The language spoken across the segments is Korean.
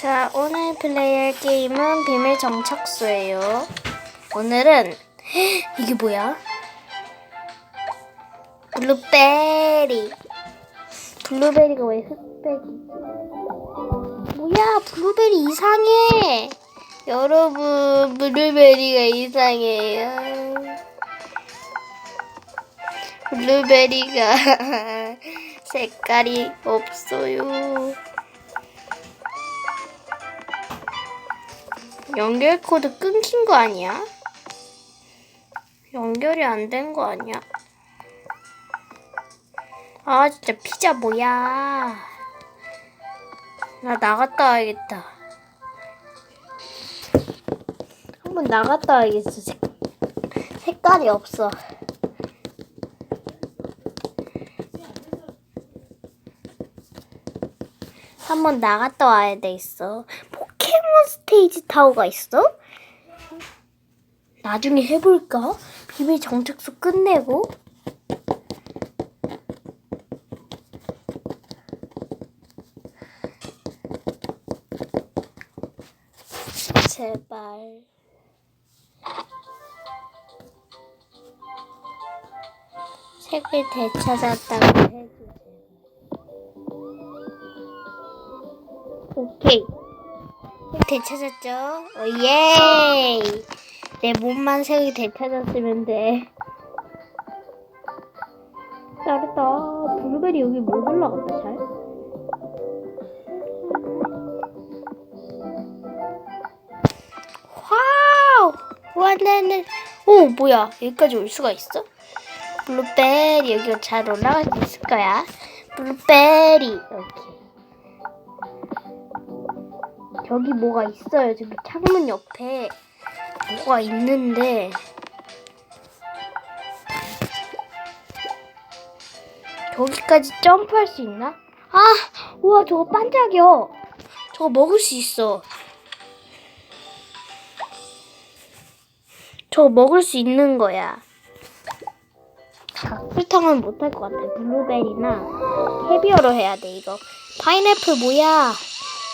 자, 오늘 플레이할 게임은 비밀 정착소예요. 오늘은 이게 뭐야? 블루베리. 블루베리가 왜 흑백이지? 뭐야, 블루베리 이상해. 여러분, 블루베리가 이상해요. 블루베리가 색깔이 없어요. 연결 코드 끊긴 거 아니야? 연결이 안 된 거 아니야? 아 진짜 피자 뭐야? 나 나갔다 와야겠다. 한번 나갔다 와야겠어. 색, 색깔이 없어. 한번 나갔다 와야 돼 있어. 포켓몬 스테이지 타워가 있어? 나중에 해볼까? 비밀 정착소 끝내고. 제발. 책을 되찾았다고 해주세요. 오케이. 색 되찾았죠? 오 예! 내 몸만 색이 되찾았으면 돼. 따르다. 블루베리 여기 못 올라갔다, 잘? 와우! 와나는 오, 뭐야. 여기까지 올 수가 있어? 블루베리 여기 잘 올라갈 수 있을 거야. 블루베리 이렇게. 저기 뭐가 있어요. 저기 창문 옆에 뭐가 있는데 저기까지 점프할 수 있나? 아, 우와 저거 반짝여. 저거 먹을 수 있어. 저거 먹을 수 있는 거야. 설탕은 못할 것 같아. 블루베리나 캐비어로 해야 돼 이거. 파인애플 뭐야?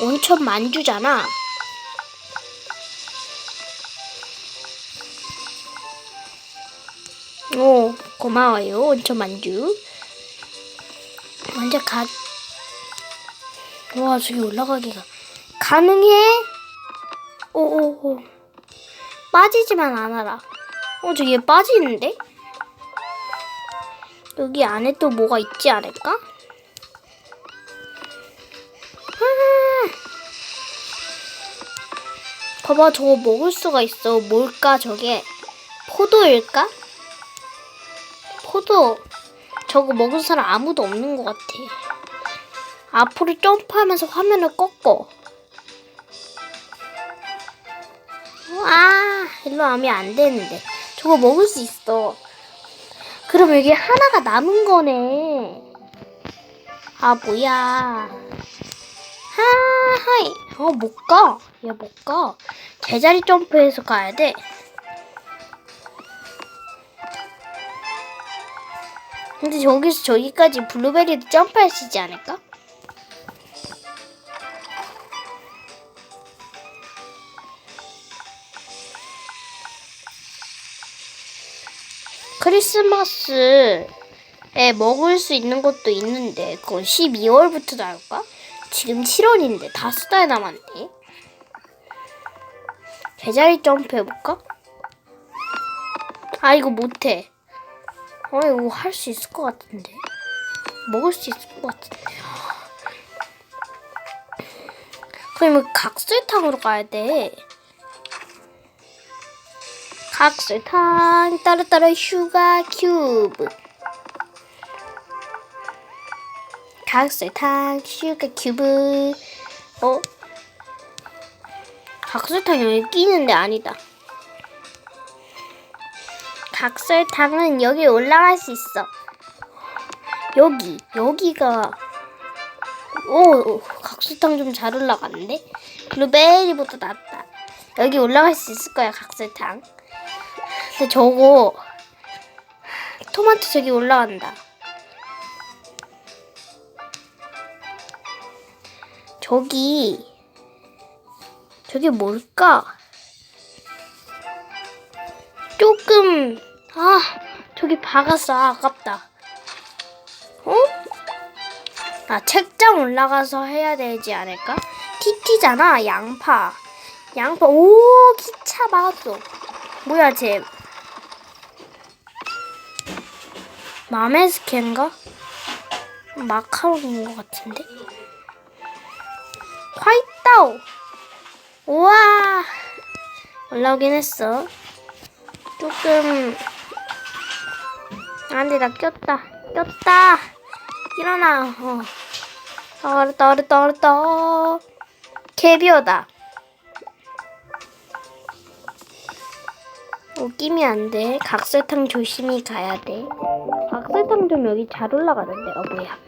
온천 만주잖아. 오, 고마워요. 온천 만주. 먼저 가. 와, 저기 올라가기가 가능해? 오오오. 빠지지만 않아라. 어, 저기 빠지는데? 여기 안에 또 뭐가 있지 않을까? 봐봐 저거 먹을 수가 있어. 뭘까 저게? 포도일까? 포도. 저거 먹은 사람 아무도 없는 것 같아. 앞으로 점프하면서 화면을 꺾어. 아 일로 하면 안 되는데. 저거 먹을 수 있어. 그럼 여기 하나가 남은 거네. 아 뭐야. 하 하이. 어, 못 가. 얘 못 가. 제자리 점프해서 가야 돼. 근데 저기서 저기까지 블루베리도 점프할 수 있지 않을까? 크리스마스에 먹을 수 있는 것도 있는데 그건 12월부터 나올까? 지금 7월인데 다섯 달 남았네. 제자리 점프 해볼까? 아 이거 못해. 어 이거 할 수 있을 것 같은데. 먹을 수 있을 것 같은데. 그러면 각설탕으로 가야 돼. 각설탕 따로따로 슈가 큐브. 각설탕 슈가 큐브. 어? 각설탕 여기 끼는데 아니다. 각설탕은 여기 올라갈 수 있어. 여기 여기가. 오 각설탕 좀 잘 올라갔는데? 블루베리보다 낫다. 여기 올라갈 수 있을 거야 각설탕 근데 저거 토마토 저기 올라간다 저기 저게 뭘까? 조금 아 저기 박았어 아, 아깝다. 어? 아 책장 올라가서 해야 되지 않을까? TT잖아 양파. 양파 오 기차 막았어. 뭐야 쟤? 마메스캔가? 마카롱인 것 같은데? 화이트다우! 우와! 올라오긴 했어. 조금. 안 돼, 나 꼈다. 꼈다! 일어나, 어. 어렸다, 어렸다, 어렸다. 캐비어다. 어, 끼면 안 돼. 각설탕 조심히 가야 돼. 각설탕 좀 여기 잘 올라가는데. 어, 뭐야.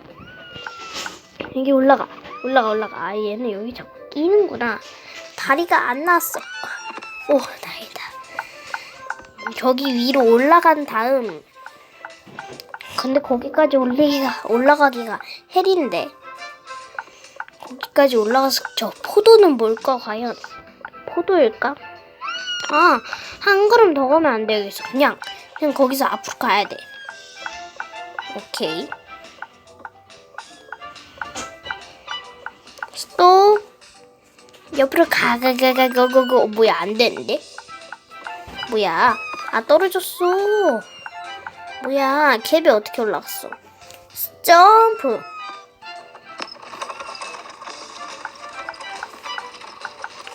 여기 올라가. 올라가, 올라가. 아, 얘는 여기 자꾸 끼는구나. 다리가 안 나왔어. 오, 다행이다. 저기 위로 올라간 다음. 근데 거기까지 올리기가, 올라가기가 헬인데. 거기까지 올라가서 저 포도는 뭘까, 과연? 포도일까? 아, 한 걸음 더 가면 안 돼, 여기서. 그냥, 그냥 거기서 앞으로 가야 돼. 오케이. 또, 옆으로 가, 가, 가, 가, 가, 가, 가. 어, 뭐야, 안 되는데? 뭐야. 아, 떨어졌어. 뭐야, 캡이 어떻게 올라갔어? 점프.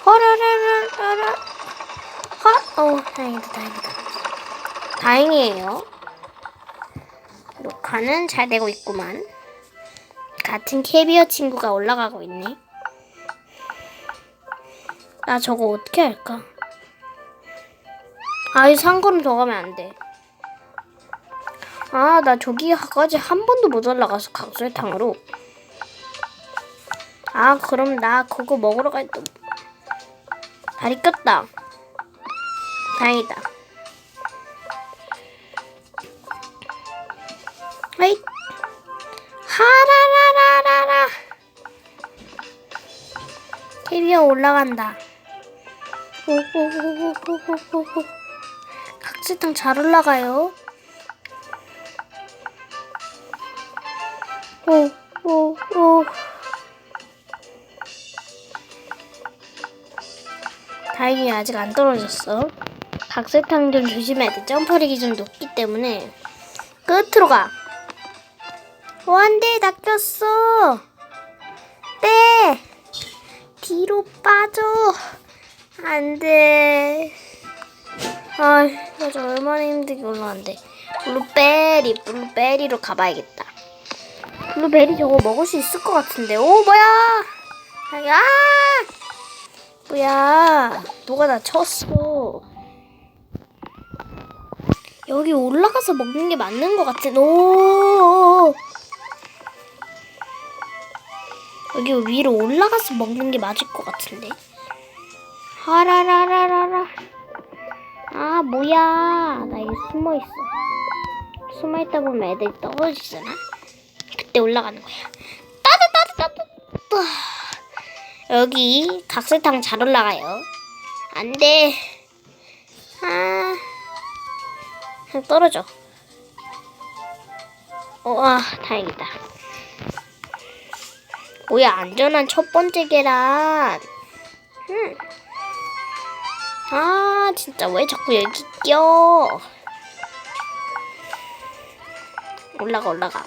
허라라라라라. 헛! 어, 다행이다, 다행이다. 다행이에요. 녹화는 잘 되고 있구만. 같은 캐비어 친구가 올라가고 있네. 나 저거 어떻게 할까? 아이, 한 걸음 더 가면 안 돼. 아, 나 저기까지 한 번도 못 올라가서 각설탕으로. 아, 그럼 나 그거 먹으러 갈 때. 다리 꼈다. 다행이다. 올라간다. 오오오오오오오. 각질탕 잘 올라가요. 오 오 오. 다행히 아직 안 떨어졌어. 각설탕 좀 조심해야 돼. 점퍼력이 좀 높기 때문에 끝으로 가. 어, 안 돼. 낚였어. 뒤로 빠져. 안 돼. 아, 맞아. 얼마나 힘들게 올라왔는데. 블루베리, 블루베리로 가봐야겠다. 블루베리 저거 먹을 수 있을 것 같은데. 오, 뭐야. 아, 뭐야. 누가 나 쳤어. 여기 올라가서 먹는 게 맞는 것 같은. 오. 여기 위로 올라가서 먹는 게 맞을 것 같은데. 하라라라라라. 아 뭐야? 나 여기 숨어 있어. 숨어 있다 보면 애들이 떨어지잖아. 그때 올라가는 거야. 따뜻 따뜻 따뜻. 여기 각설탕 잘 올라가요. 안 돼. 아. 떨어져. 어, 아, 다행이다. 뭐야, 안전한 첫 번째 계란. 음. 아, 진짜 왜 자꾸 여기 껴? 올라가, 올라가.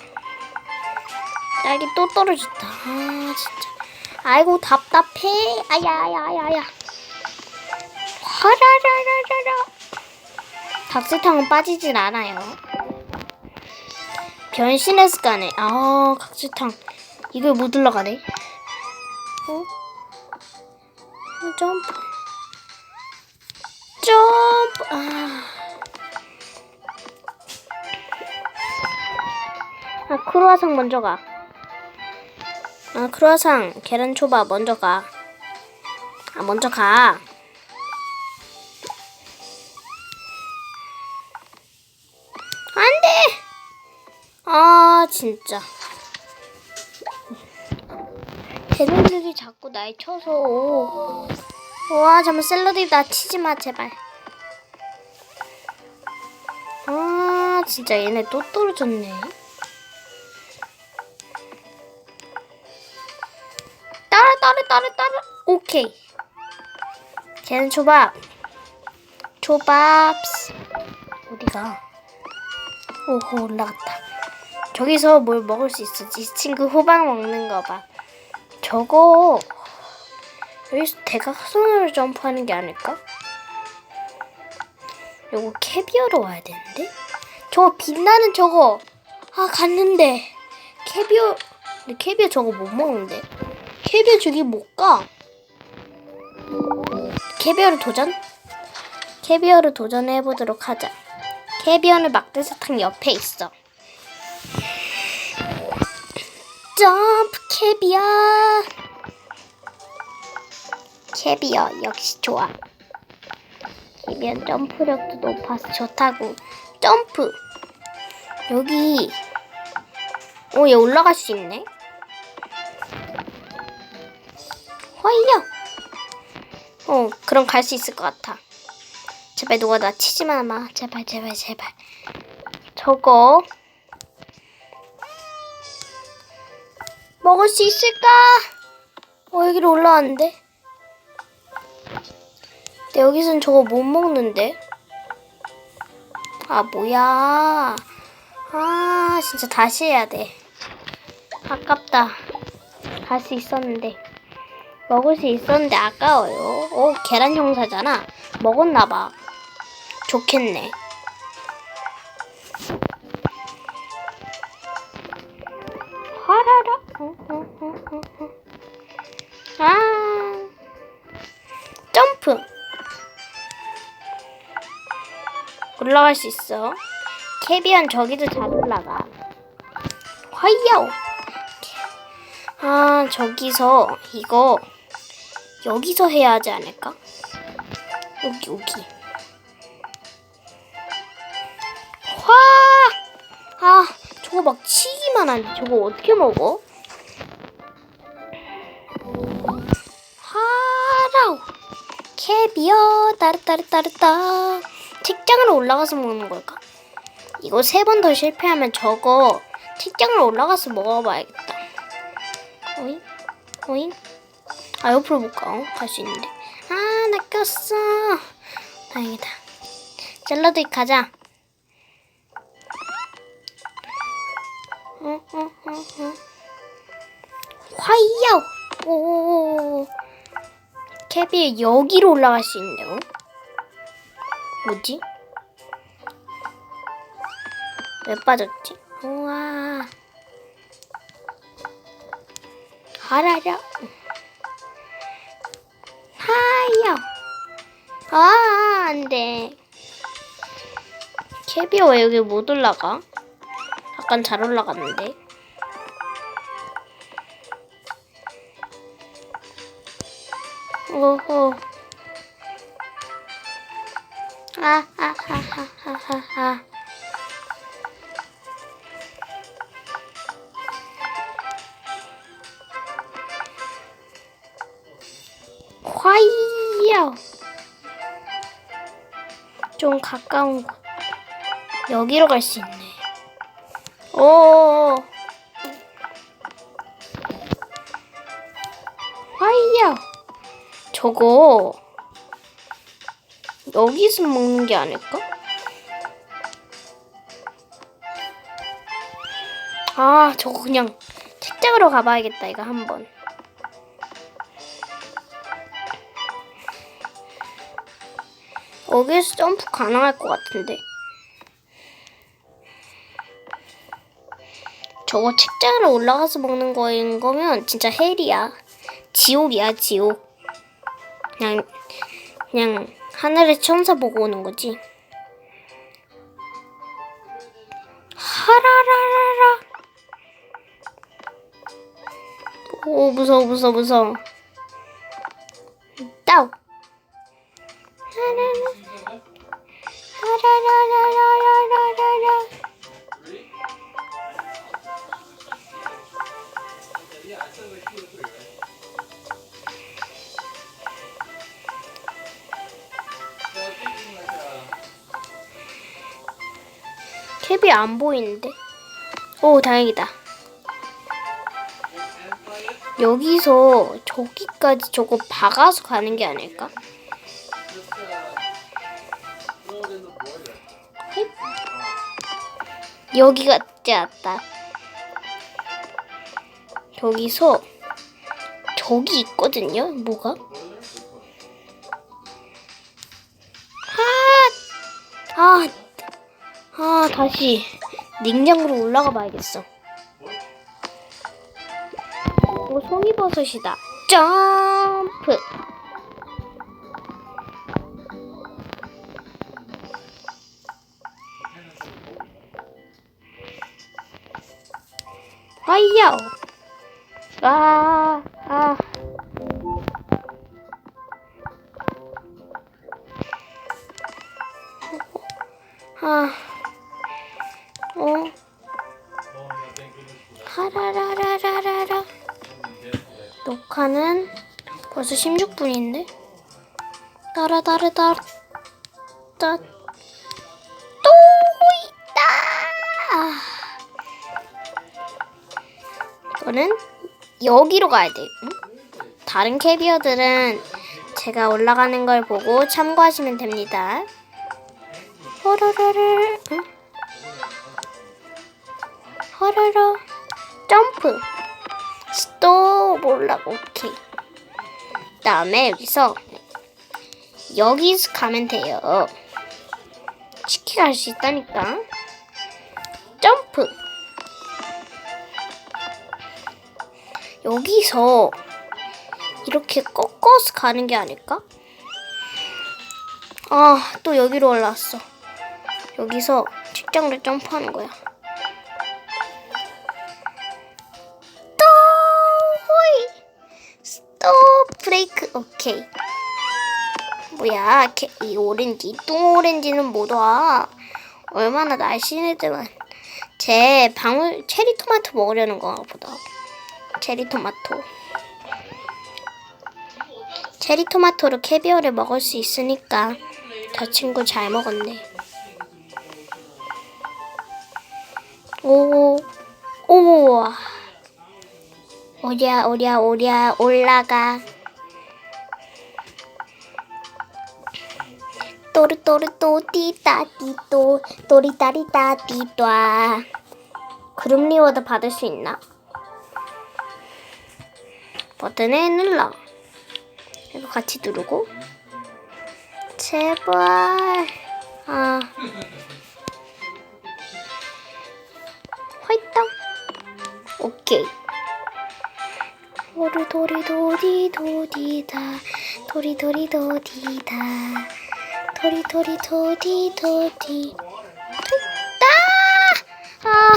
딸기 또 떨어졌다. 아, 진짜. 아이고, 답답해. 아야, 아야, 아야, 아야. 화라라라라라. 각설탕은 빠지질 않아요. 변신의 습관에 아 각설탕 이걸 못 올라가네. 어? 어, 점프 점프 아. 아 크루아상 먼저 가. 아 크루아상 계란 초밥 먼저 가. 아 먼저 가. 안 돼! 아, 진짜. 걔네들이 자꾸 날 쳐서. 와 잠깐 샐러드 나 치지 마 제발. 아 진짜 얘네 또 떨어졌네. 따라 따라 따라 따라. 오케이. 걔는 초밥. 초밥. 어디가? 오호 올라갔다. 저기서 뭘 먹을 수 있어. 이 친구 호박 먹는 거 봐. 저거 여기서 대각선으로 점프하는 게 아닐까? 요거 캐비어로 와야 되는데? 저거 빛나는 저거 아 갔는데 캐비어 근데 캐비어 저거 못 먹는데 캐비어 저기 못 가. 캐비어를 도전? 캐비어를 도전해 보도록 하자. 캐비어는 막대사탕 옆에 있어. 점프 캐비어. 캐비어 역시 좋아. 캐비어 점프력도 높아서 좋다고. 점프. 여기. 오, 얘 올라갈 수 있네. 허이요. 어, 그럼 갈 수 있을 것 같아. 제발 누가 나 치지만 마. 제발, 제발, 제발. 저거. 먹을 수 있을까? 어, 여기로 올라왔는데. 근데 여기선 저거 못 먹는데. 아, 뭐야. 아, 진짜 다시 해야 돼. 아깝다. 갈수 있었는데. 먹을 수 있었는데 아까워요. 어, 계란 용사잖아. 먹었나봐. 좋겠네. 올라갈 수 있어. 캐비언 저기도 잘 올라가. 화이야오. 아, 저기서 이거 여기서 해야 하지 않을까? 여기 여기. 화! 아, 저거 막 치기만 하는데 저거 어떻게 먹어? 캐비어 따르따르따르따. 책장으로 올라가서 먹는 걸까? 이거 세 번 더 실패하면 저거 책장으로 올라가서 먹어봐야겠다. 오잉? 오잉? 아 옆으로 못 가. 어? 갈수 있는데. 아, 나 꼈어. 다행이다. 샐러드 가자. 어, 어, 어, 어. 화이야! 오. 캐비 여기로 올라갈 수 있네요. 뭐지? 왜 빠졌지? 우와. 하라라. 하야. 아, 안 돼. 캐비어 왜 여기 못 올라가? 약간 잘 올라갔는데. 오호. 아. 화이야. 좀 가까운 곳. 여기로 갈 수 있네. 오. 화이야. 저거 여기서 먹는 게 아닐까? 아, 저거 그냥 책장으로 가봐야겠다, 이거 한번. 여기에서 점프 가능할 것 같은데. 저거 책장으로 올라가서 먹는 거인 거면 진짜 헬이야. 지옥이야, 지옥. 그냥, 그냥 하늘에 천사 보고 오는 거지. 하라라라라. 오, 무서워, 무서워, 무서워. 따오. 하라라. 하라라라라라 캡이 안 보이는데. 오, 다행이다. 여기서 저기까지 저거 박아서 가는 게 아닐까? 힙. 여기 같지 않다. 저기서 저기 있거든요. 뭐가? 다시 냉장고로 올라가 봐야겠어. 오, 송이버섯이다. 점프. 아이야. 아, 아. 아, 어, 하라라라라라라. 녹화는 벌써 16분인데? 따라다르다. 따, 또 있다! 아. 이거는 여기로 가야 돼. 응? 다른 캐비어들은 제가 올라가는 걸 보고 참고하시면 됩니다. 호로로를, 응? 호로로, 점프. 스톱 올라 오케이. 다음에 여기서 여기서 가면 돼요. 쉽게 갈수 있다니까. 점프. 여기서 이렇게 꺾어서 가는 게 아닐까? 아, 또 여기로 올라왔어. 여기서 직장을 점프하는 거야. 오케이. 뭐야? 캐- 이 오렌지 똥 오렌지는 못 와. 얼마나 날씬해들만. 제 방울 체리 토마토 먹으려는 건가 보다. 체리 토마토. 체리 토마토로 캐비어를 먹을 수 있으니까 저 친구 잘 먹었네. 오, 오, 오랴 오랴 오랴 올라가. 또르 또르 또띠따 띠또 또리따리따 띠따 그룹 리워드 받을 수 있나? 버튼을 눌러. 이거 같이 누르고. 제발. 아. 화이팅 오케이. 오르도리 도디 도디다. 도리 도리 도디다 도리 도리 도디 도디 됐다! 아.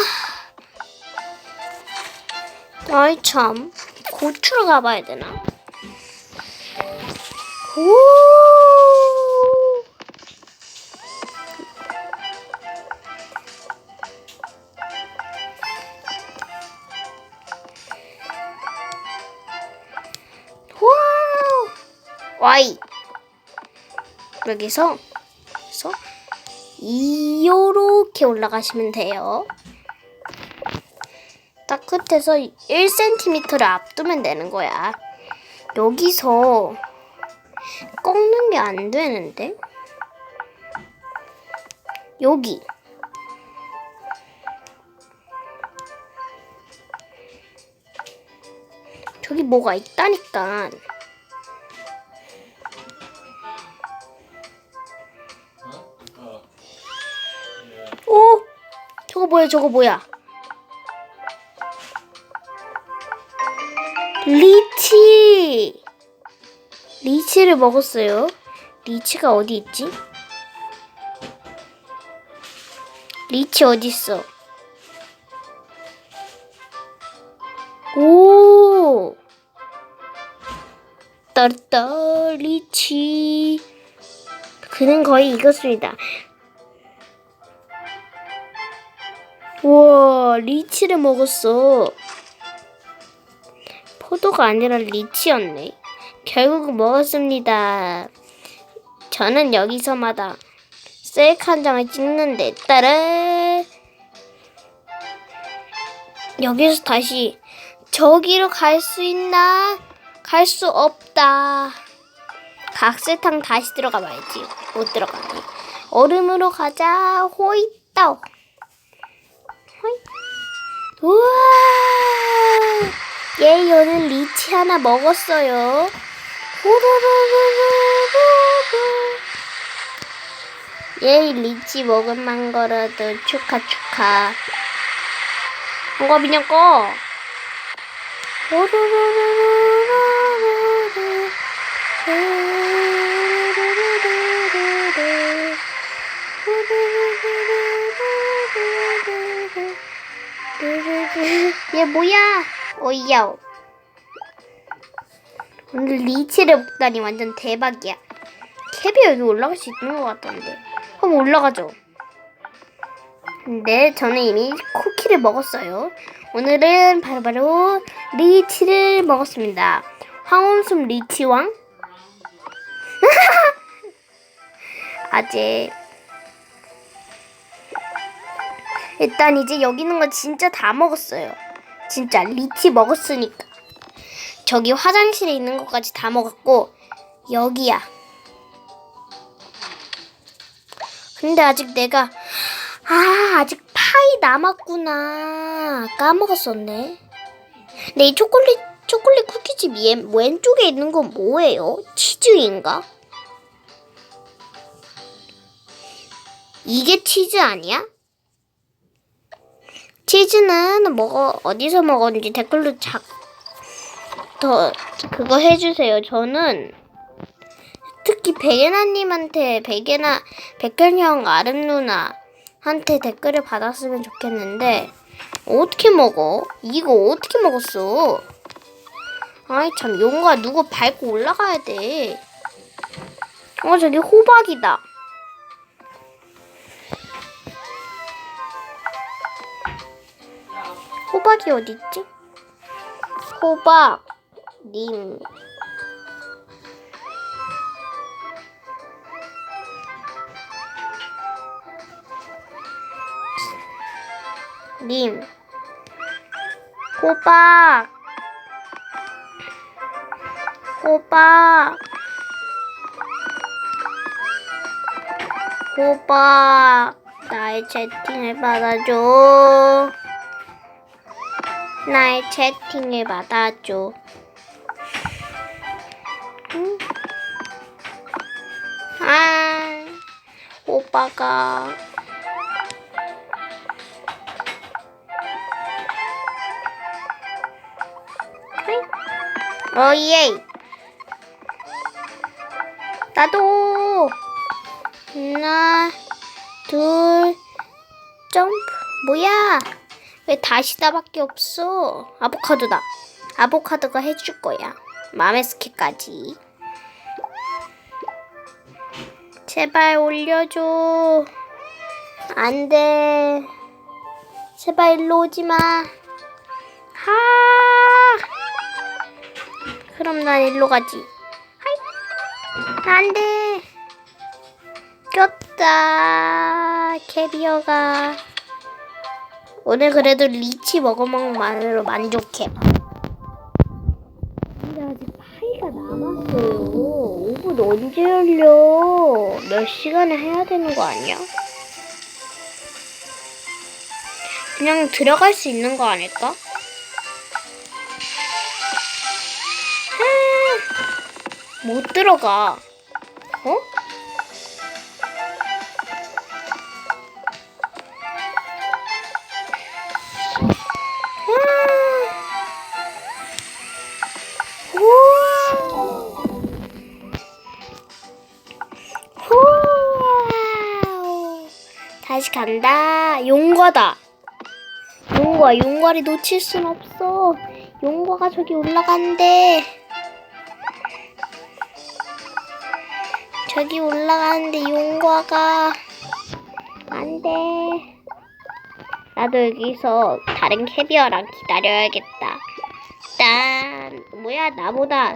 아이 참. 고추로 가봐야 되나? 오! 와우! 와이 여기서 그래서 이렇게 올라가시면 돼요. 딱 끝에서 1cm를 앞두면 되는 거야. 여기서 꺾는 게 안 되는데? 여기. 저기 뭐가 있다니까. 뭐야, 저거 뭐야? 리치! 리치를 먹었어요. 리치가 어디 있지? 리치 어디 있어? 오! 따르따 리치. 그는 거의 익었습니다. 우와, 리치를 먹었어. 포도가 아니라 리치였네. 결국 먹었습니다. 저는 여기서마다 셀카 한 장을 찍는데 따라 여기서 다시 저기로 갈 수 있나? 갈 수 없다. 각설탕 다시 들어가 봐야지. 못 들어가네. 얼음으로 가자. 호이따. 호이. 우와. 얘 오늘 리치 하나 먹었어요. 호로로로로로로. 얘 리치 먹은 만 거라도 축하 축하. 뭔가 그냥 꺼. 얘 뭐야? 오이야. 오늘 리치를 먹다니 완전 대박이야. 캡이 여기 올라갈 수 있는 것 같던데. 한번 올라가죠. 근데 저는 이미 쿠키를 먹었어요. 오늘은 바로 바로 리치를 먹었습니다. 황혼숨 리치왕? 아재. 일단 이제 여기 있는 거 진짜 다 먹었어요. 진짜 리치 먹었으니까. 저기 화장실에 있는 것까지 다 먹었고 여기야. 근데 아직 내가 아 아직 파이 남았구나 까먹었었네. 근데 이 초콜릿 초콜릿 쿠키집 왼, 왼쪽에 있는 건 뭐예요? 치즈인가? 이게 치즈 아니야? 치즈는 먹어 어디서 먹었는지 댓글로 작, 더 그거 해주세요. 저는 특히 백예나님한테 백예나 백현형 아름 누나한테 댓글을 받았으면 좋겠는데 어떻게 먹어? 이거 어떻게 먹었어? 아이 참 용가 누구 밟고 올라가야 돼. 어 저기 호박이다. 호박이 어디 있지? 호박 님. 님. 호박. 호박. 호박. 나의 채팅을 받아줘 나의 채팅을 받아줘. 응? 아 오빠가. 어예 나도. 하나 둘 점프. 뭐야 왜 다시다밖에 없어? 아보카도다. 아보카도가 해줄 거야. 맘의 스키까지. 제발 올려줘. 안 돼. 제발 일로 오지 마. 하! 그럼 난 일로 가지. 하이! 안 돼. 꼈다. 캐비어가 오늘 그래도 리치 먹어먹만으로 만족해 근데 아직 파이가 남았어요 5분 언제 열려 몇 시간에 해야 되는 거 아니야? 그냥 들어갈 수 있는 거 아닐까? 아, 못 들어가 어? 용과다. 용과, 용과를 놓칠 순 없어. 용과가 저기 올라간대. 저기 올라가는데 용과가 안 돼. 나도 여기서 다른 캐비어랑 기다려야겠다. 짠. 뭐야, 나보다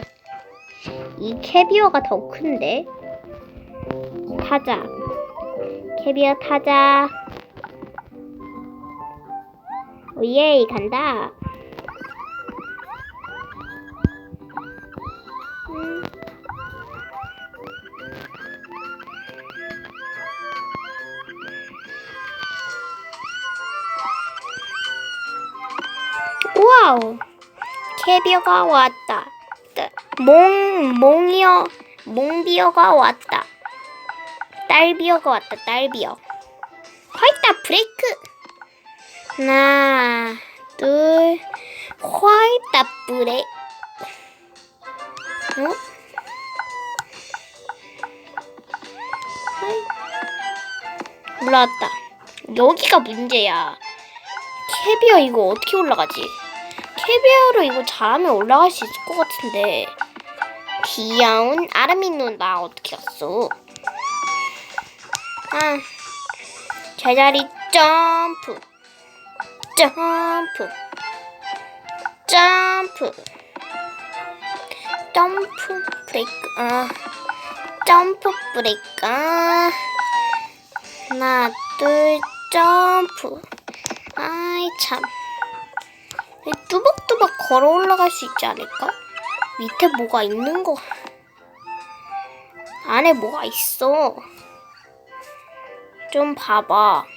이 캐비어가 더 큰데? 타자. 캐비어 타자. 오예 간다. 음. 와우 캐비어가 왔다. 따- 몽 몽이어 몽비어가 왔다. 딸비어가 왔다. 딸비어. 화이트 브레이크. 하나, 둘, 화이트 브레이크. 어? 화이- 올라왔다. 여기가 문제야. 캐비어 이거 어떻게 올라가지? 캐비어로 이거 잘하면 올라갈 수 있을 것 같은데. 귀여운 아름이 누나 어떻게 갔어? 아, 제자리 점프, 점프, 점프, 점프 브레이크, 아, 점프 브레이크, 아, 하나, 둘, 점프. 아이 참, 뚜벅뚜벅 걸어 올라갈 수 있지 않을까? 밑에 뭐가 있는 거, 안에 뭐가 있어. 좀 봐봐.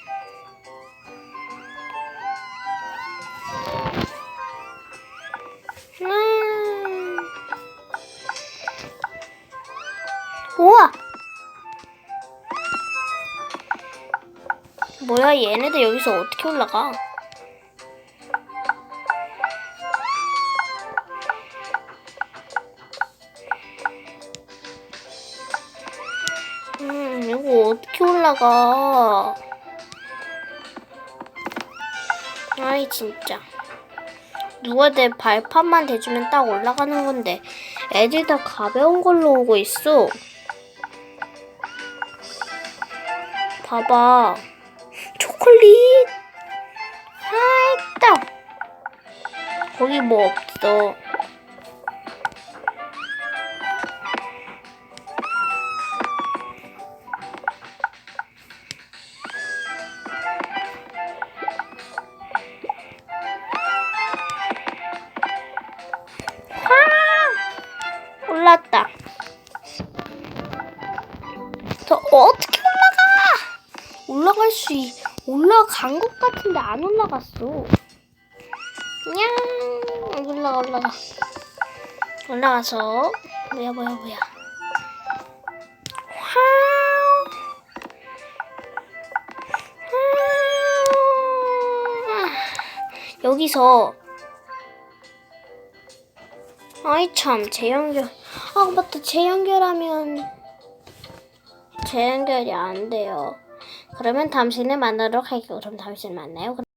뭐야, 얘네들 여기서 어떻게 올라가? 음, 이거 어떻게 올라가? 아이, 진짜. 누가 내 발판만 대주면 딱 올라가는 건데, 애들 다 가벼운 걸로 오고 있어. 봐봐. 거기 뭐 없어. 아! 올랐다. 저 어떻게 올라가? 올라갈 수 있, 올라간 것 같은데 안 올라갔어. 올라가서. 뭐야 뭐야 뭐야. 여기서. 아이 참 재연결. 아 맞다. 재연결하면 재연결이 안 돼요. 그러면 당신을 만나도록 할게요. 그럼 당신 만나요